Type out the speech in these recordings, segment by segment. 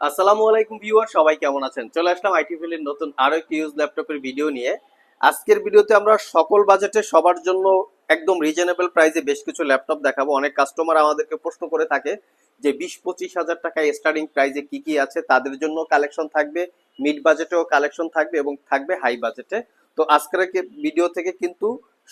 আসসালামু আলাইকুম ভিউয়ার, সবাই কেমন আছেন? চলে আসলাম আইটি ফিলের নতুন আরও একটি ইউজ ল্যাপটপের ভিডিও নিয়ে। আজকের ভিডিওতে আমরা সকল বাজেটে সবার জন্য একদম রিজনেবল প্রাইসে বেশ কিছু ল্যাপটপ দেখাবো। অনেক কাস্টমার আমাদেরকে প্রশ্ন করে থাকে যে, বিশ পঁচিশ হাজার টাকায় স্টার্টিং প্রাইসে কি কি আছে? তাদের জন্য কালেকশন থাকবে মিড বাজেটেও কালেকশন থাকবে এবং থাকবে হাই বাজেটে তো আজকের ভিডিও থেকে কিন্তু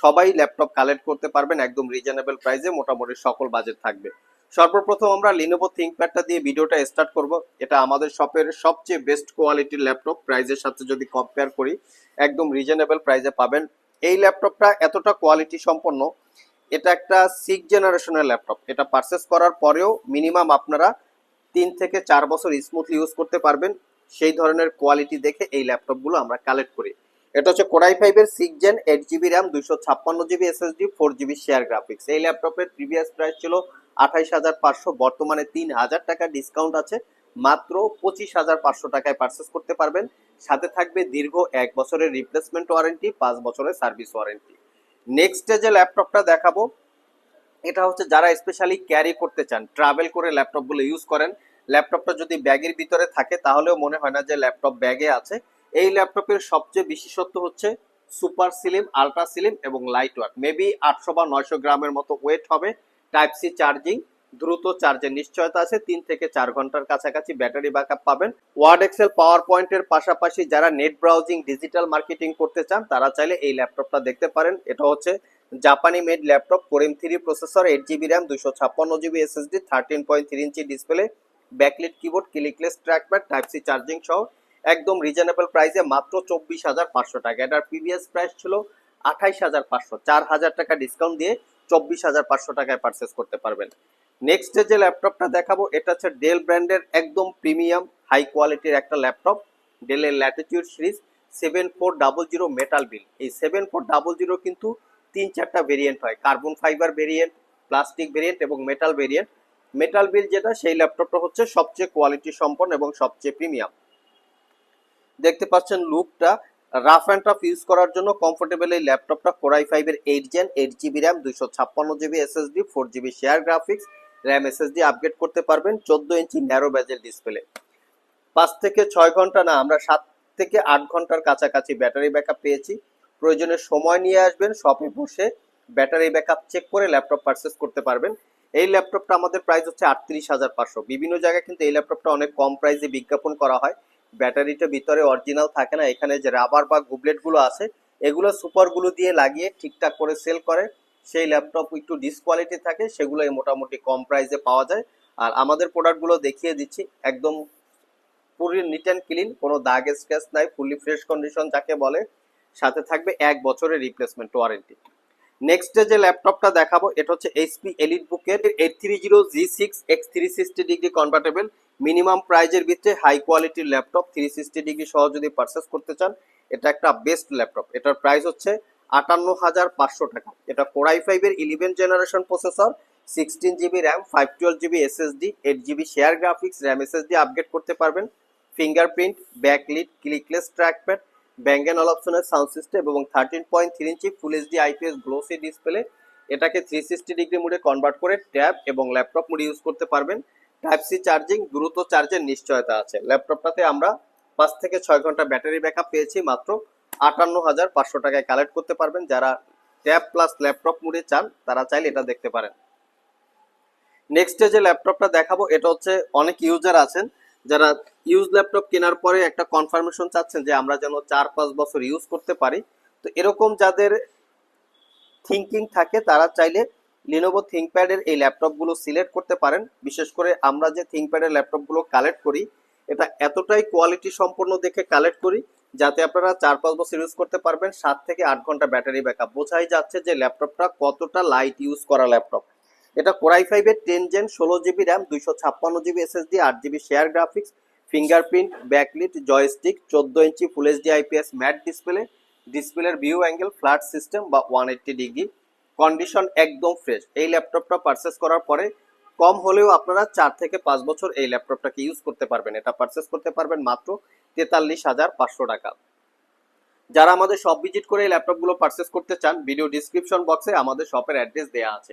সবাই ল্যাপটপ কালেক্ট করতে পারবেন একদম রিজনেবল প্রাইসে মোটামুটি সকল বাজেট থাকবে। সর্বপ্রথম আমরা লিনোভো থিঙ্কপ্যাডটা দিয়ে ভিডিওটা স্টার্ট করব। এটা আমাদের শপের সবচেয়ে বেস্ট কোয়ালিটির ল্যাপটপ প্রাইজের সাথে যদি কম্পেয়ার করি, একদম রিজনেবল প্রাইসে পাবেন। এই ল্যাপটপটা এতটা কোয়ালিটি সম্পন্ন, এটা একটা সিক্স জেনারেশনের ল্যাপটপ এটা পারচেস করার পরেও মিনিমাম আপনারা তিন থেকে চার বছর স্মুথলি ইউজ করতে পারবেন। সেই ধরনের কোয়ালিটি দেখে এই ল্যাপটপগুলো আমরা কালেক্ট করি। এটা হচ্ছে কোরাই ফাইভের six gen eight GB RAM দুইশো ছাপ্পান্ন GB SSD four GB share graphics এই ল্যাপটপের প্রিভিয়াস প্রাইস ছিল আঠাইশ হাজার পাঁচশো, বর্তমানে তিন হাজার টাকা ডিসকাউন্ট আছে। মাত্র পঁচিশ হাজার পাঁচশো টাকায় পারচেস করতে পারবেন। সাথে থাকবে দীর্ঘ এক বছরের রিপ্লেসমেন্ট ওয়ারেন্টি পাঁচ বছরের সার্ভিস ওয়ারেন্টি নেক্সট যে ল্যাপটপটা দেখাবো, এটা হচ্ছে যারা স্পেশালি ক্যারি করতে চান ট্রাভেল করে ল্যাপটপগুলো ইউজ করেন ল্যাপটপটা যদি ব্যাগের ভিতরে থাকে, তাহলেও মনে হয় না যে ল্যাপটপ ব্যাগে আছে। এই ল্যাপটপের সবচেয়ে বিশেষত্ব হচ্ছে সুপার সিলিম আলট্রা সিলিম এবং লাইট ওয়াট মেবি আটশো বা নয়শো গ্রামের মতো ওয়েট হবে। টাইপ সি চার্জিং দ্রুত চার্জের নিশ্চয়তা আছে, তিন থেকে চার ঘণ্টার কাছাকাছি ব্যাটারি ব্যাকআপ পাবেন। ওয়ার্ড এক্সেল পাওয়ার পয়েন্টের পাশাপাশি যারা নেট ব্রাউজিং ডিজিটাল মার্কেটিং করতে চান, তারা চাইলে এই ল্যাপটপটা দেখতে পারেন। এটা হচ্ছে জাপানি made laptop core M three processor eight GB RAM দুশো ছাপ্পান্ন GB SSD thirteen point three inch display backlit keyboard clickless trackpad type C charging সহ একদম রিজনেবল প্রাইসে মাত্র চব্বিশ হাজার পাঁচশো টাকা। এটার প্রিভিয়াস প্রাইস ছিল আঠাইশ হাজার পাঁচশো। চার হাজার টাকা ডিসকাউন্ট দিয়ে চব্বিশ হাজার পাঁচশো টাকায় পারচেস করতে পারবেন। নেক্সট যে ল্যাপটপটা দেখাবো, এটা হচ্ছে ডেল ব্র্যান্ডের একদম প্রিমিয়াম হাই কোয়ালিটির একটা ল্যাপটপ ডেলের Latitude series seven four double zero metal build এই সেভেন ফোর ডাবল জিরো কিন্তু তিন চারটা ভেরিয়েন্ট হয়। Carbon fibre variant plastic variant এবং মেটাল ভেরিয়েন্ট মেটাল বিল যেটা, সেই ল্যাপটপটা হচ্ছে সবচেয়ে কোয়ালিটি সম্পন্ন এবং সবচেয়ে প্রিমিয়াম দেখতে পাচ্ছেন লুকটা রাফ অ্যান্ড টাফ ইউজ করার জন্য কমফোর্টেবল এই ল্যাপটপটা কোরাই ফাইভের eight gen eight GB RAM দুইশো ছাপ্পান্ন GB SSD four GB share graphics RAM SSD upgrade করতে পারবেন চোদ্দ ইঞ্চি ন্যারো ব্যাজেল ডিসপ্লে পাঁচ থেকে ছয় ঘণ্টা না, আমরা সাত থেকে আট ঘণ্টার কাছাকাছি ব্যাটারি ব্যাকআপ পেয়েছি। প্রয়োজনে সময় নিয়ে আসবেন শপে বসে ব্যাটারি ব্যাকআপ চেক করে ল্যাপটপ পারচেস করতে পারবেন। এই ল্যাপটপটা আমাদের প্রাইস হচ্ছে আটত্রিশ হাজার পাঁচশো। বিভিন্ন জায়গায় কিন্তু এই ল্যাপটপটা অনেক কম প্রাইসে বিজ্ঞাপন করা হয়। ব্যাটারিটা ভিতরে অরিজিনাল থাকে না, এখানে যে রাবার বা গুবলেটগুলো আছে, এগুলো সুপারগুলো দিয়ে লাগিয়ে ঠিকঠাক করে সেল করে। সেই ল্যাপটপ একটু ডিসকোয়ালিটি থাকে সেগুলো মোটামুটি কম প্রাইসে পাওয়া যায়। আর আমাদের প্রোডাক্টগুলো দেখিয়ে দিচ্ছি, একদম পুরো নিট অ্যান্ড ক্লিন কোনো দাগ স্ক্র্যাচ নাই ফুলি ফ্রেশ কন্ডিশন যাকে বলে। সাথে থাকবে এক বছরের রিপ্লেসমেন্ট ওয়ারেন্টি নেক্সট যে ল্যাপটপটা দেখাবো, এটা হচ্ছে এইচপি এলিট বুকের eight three zero G six X three sixty degree convertible minimum প্রাইজের ভিতরে হাই কোয়ালিটির ল্যাপটপ থ্রি সিক্সটি ডিগ্রি সহ যদি পারচেস করতে চান, এটা একটা বেস্ট ল্যাপটপ এটার প্রাইস হচ্ছে আটান্ন হাজার পাঁচশো টাকা। এটা কোরাই ফাইভের eleven generation processor sixteen GB RAM five twelve GB SSD eight GB share graphics RAM SSD upgrade করতে পারবেন। Fingerprint backlit clickless trackpad Bang and all অপশনের সাউন্ড সিস্টেম এবং thirteen point three inch full HD IPS glossy display এটাকে three sixty degree মোডে convert করে tab এবং laptop মোডে use করতে পারবেন। টাইপ সি চার্জিং দ্রুত চার্জের নিশ্চয়তা আছে। ল্যাপটপটাতে আমরা পাঁচ থেকে ছয় ঘণ্টা ব্যাটারি ব্যাকআপ পেয়েছি মাত্র আটান্ন হাজার পাঁচশো টাকায় কালেক্ট করতে পারবেন। যারা ট্যাব প্লাস ল্যাপটপ মোডে চান, তারা চাইলে এটা দেখতে পারেন। নেক্সট যে ল্যাপটপটা দেখাবো, এটা হচ্ছে অনেক ইউজার আছেন। যারা ইউজ ল্যাপটপ কেনার পরে একটা কনফার্মেশন চাচ্ছেন যে আমরা যেন চার পাঁচ বছর ইউজ করতে পারি। তো এরকম যাদের থিঙ্কিং থাকে, তারা চাইলে লিনোভো থিঙ্কপ্যাডের এই ল্যাপটপগুলো সিলেক্ট করতে পারেন। বিশেষ করে আমরা যে থিঙ্কপ্যাডের ল্যাপটপগুলো কালেক্ট করি, এটা এতটাই কোয়ালিটি সম্পন্ন দেখে কালেক্ট করি, যাতে আপনারা চার পাঁচ বছর ইউজ করতে পারবেন, সাত থেকে আট ঘণ্টা ব্যাটারি ব্যাকআপ বোঝাই যাচ্ছে যে ল্যাপটপটা কতটা লাইট ইউজ করা ল্যাপটপ এটা কোরাই ফাইভের টেন জেন ষোলো জিবি র্যাম দুইশো ছাপ্পান্ন জিবি এসএসডি আট GB share graphics fingerprint backlit joystick চোদ্দ inch full HD IPS matte display ডিসপ্লের ভিউ অ্যাঙ্গেল ফ্ল্যাট সিস্টেম বা ওয়ান এইট্টি ডিগ্রি কন্ডিশন একদম ফ্রেশ এই ল্যাপটপটা পারচেস করার পরে কম হলেও আপনারা চার থেকে পাঁচ বছর এই ল্যাপটপটাকে ইউজ করতে পারবেন। এটা পারচেস করতে পারবেন মাত্র তেতাল্লিশ হাজার পাঁচশো টাকা। যারা আমাদের শপ ভিজিট করে এই ল্যাপটপগুলো পারচেস করতে চান ভিডিও ডিসক্রিপশন বক্সে আমাদের শপের অ্যাড্রেস দেওয়া আছে।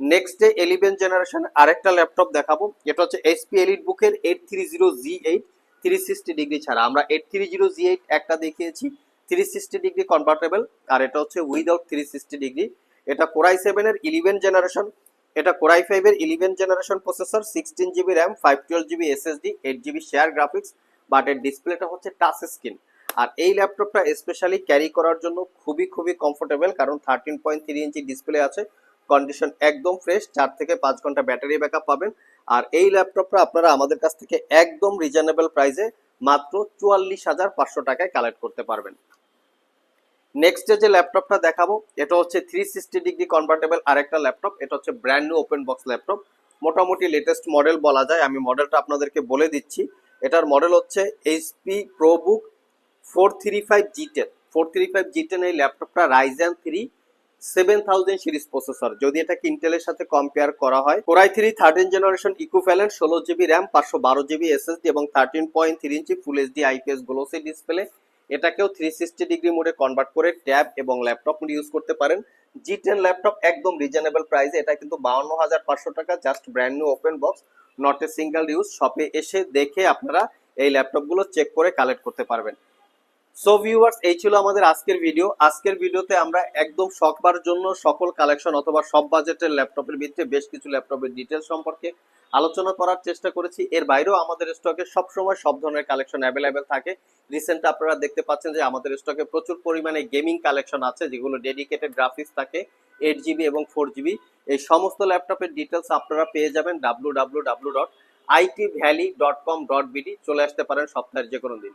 নেক্সট ডে এলিভেন জেনারেশন আরেকটা ল্যাপটপ দেখাবো। এটা হচ্ছে এইচপি এলিট বুকের eight three zero G eight three sixty degree ছাড়া। আমরা eight three zero G eight একটা দেখিয়েছি থ্রি সিক্সটি ডিগ্রি কনভার্টেবল আর এটা হচ্ছে উইদাউট থ্রি সিক্সটি ডিগ্রি এটা কোরাই সেভেনের ইলেভেন জেনারেশন এটা কোরাই ফাইভের eleven generation processor sixteen GB RAM five twelve GB SSD eight GB share graphics but এর ডিসপ্লেটা হচ্ছে টাচ স্ক্রিন আর এই ল্যাপটপটা স্পেশালি ক্যারি করার জন্য খুবই খুবই কমফোর্টেবল কারণ thirteen point three inch display আছে। কন্ডিশন একদম ফ্রেশ চার থেকে পাঁচ ঘণ্টা ব্যাটারি ব্যাকআপ পাবেন। আর এই ল্যাপটপটা আপনারা আমাদের কাছ থেকে একদম রিজনেবল প্রাইসে মাত্র চুয়াল্লিশ হাজার পাঁচশো টাকায় কালেক্ট করতে পারবেন। নেক্সট যে ল্যাপটপটা দেখাবো, এটা হচ্ছে থ্রি সিক্সটি ডিগ্রি কনভার্টেবল আরেকটা ল্যাপটপ এটা হচ্ছে brand new open box laptop মোটামুটি লেটেস্ট মডেল বলা যায়, আমি মডেলটা আপনাদেরকে বলে দিচ্ছি। এটার মডেল হচ্ছে HP ProBook four three five G ten four three five G ten এই ল্যাপটপটা Ryzen three seven thousand series processor যদি এটাকে ইন্টেলের সাথে কম্পেয়ার করা হয় core i three thirteen generation equivalent ষোলো জিবি র্যাম পাঁচশো বারো জিবি এসএসডি এবং thirteen point three inch full HD IPS glossy display এটাকেও থ্রি সিক্সটি ডিগ্রি মোডে কনভার্ট করে ট্যাব এবং ল্যাপটপ ইউজ করতে পারেন। জি টেন ল্যাপটপ একদম রিজনেবল প্রাইসে এটা কিন্তু বাউন্ন হাজার পাঁচশো টাকা just brand new open box not a single use শপে এসে দেখে আপনারা এই ল্যাপটপগুলো চেক করে কালেক্ট করতে পারবেন। সো ভিউয়ার্স এই ছিল আমাদের আজকের ভিডিও আজকের ভিডিওতে আমরা একদম শখবার জন্য সকল কালেকশন অথবা সব বাজেটের ল্যাপটপের ভিত্তিতে বেশ কিছু ল্যাপটপের ডিটেলস সম্পর্কে আলোচনা করার চেষ্টা করেছি। এর বাইরেও আমাদের স্টকে সবসময় সব ধরনের কালেকশন অ্যাভেলেবেল থাকে। রিসেন্ট আপনারা দেখতে পাচ্ছেন যে আমাদের স্টকে প্রচুর পরিমাণে গেমিং কালেকশন আছে, যেগুলো ডেডিকেটেড গ্রাফিক্স থাকে এইট জিবি এবং ফোর জিবি এই সমস্ত ল্যাপটপের ডিটেলস আপনারা পেয়ে যাবেন W W W dot IT valley dot com dot BD চলে আসতে পারেন সপ্তাহের যে কোনো দিন।